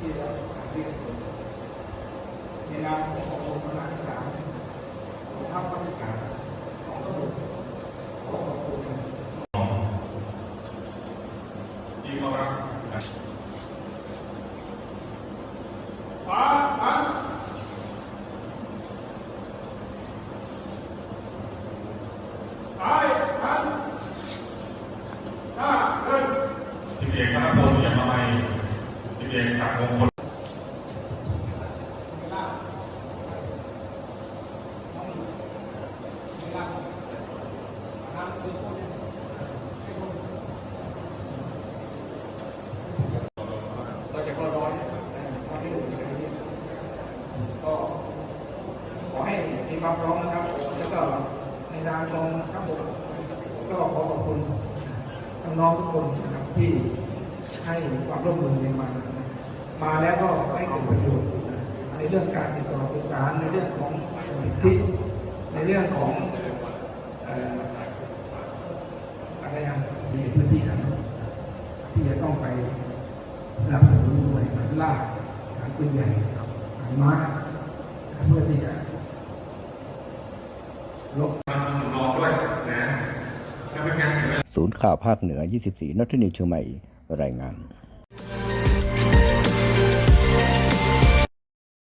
ที่เราเรียนในนามขององค์พระมหากษัตริย์ของภาคภาคอีสารของตำรวจขอขอบคุณที่มารับฟ้าฟ้าเสียงกราพลอย่างไร สิบเอกศักดิ์มงคลเราจะก็ร้อนทำให้ดูก็ขอให้มีความพร้อมนะครับ แล้วก็ในนามของทั้งหมก็ขอขอบคุณน้องทุกคนนะครับที่ ให้ความร่วมมือในมามาแล้วก็ให้เกิดประโยชน์ในเรื่องการติดต่อสื่อสารในเรื่องของสิทธิในเรื่องของอะไรอย่างในพื้นที่นั้นที่จะต้องไปสนับสนุนหน่วยงานล่าหางปืนใหญ่หางม้าเพื่อที่จะลบมาหนุนน้องด้วยนะถ้าเป็นงานเสร็จแล้วศูนย์ข่าวภาคเหนือ 24นทนีเชียงใหม่ รายงาน